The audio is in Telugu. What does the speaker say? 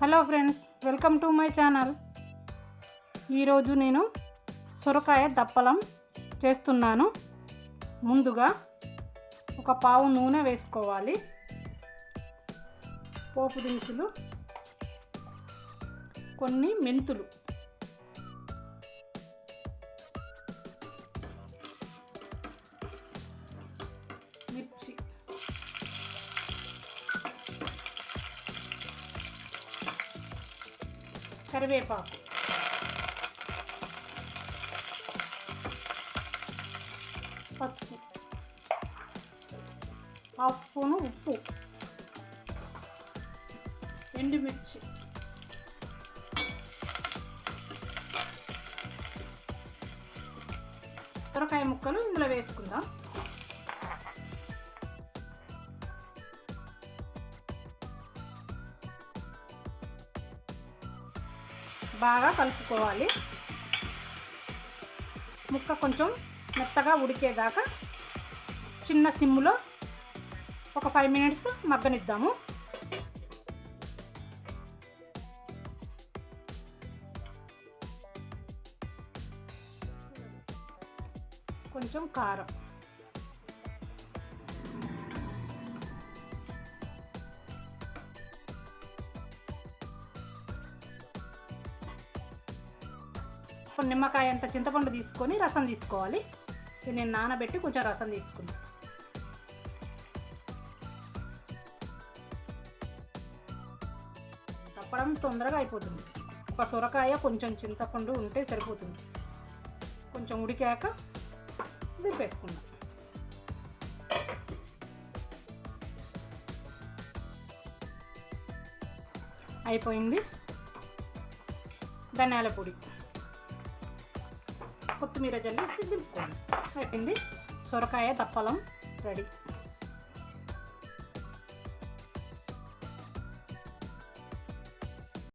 Hello friends welcome to my channel. ఈరోజు నేను సొరకాయ దప్పలం చేస్తున్నాను. ముందుగా ఒక పావు నూనె వేసుకోవాలి. పోపు దినుసులు కొన్ని మెంతులు. కరివేపాకు. పసుపు. హాఫ్ స్పూను ఉప్పు. ఎండుమిర్చి. సొరకాయ ముక్కలు ఇందులో వేసుకుందాం. బాగా కలుపుకోవాలి. ముక్క కొంచెం మెత్తగా ఉడికేదాకా చిన్న సిమ్ములో ఒక ఫైవ్ మినిట్స్ మగ్గనిద్దాము. కొంచెం కారం. ఇప్పుడు నిమ్మకాయ అంత చింతపండు తీసుకొని రసం తీసుకోవాలి. నేను నానబెట్టి కొంచెం రసం తీసుకున్నాను తప్పడం తొందరగా అయిపోతుంది. ఒక సొరకాయ కొంచెం చింతపండు ఉంటే సరిపోతుంది. కొంచెం ఉడికాక దింపేసుకుందాం అయిపోయింది. ధనియాల పొడి. కొత్తిమీర జల్లి దింపుకోండి. పెట్టింది సొరకాయ దప్పలం రెడీ.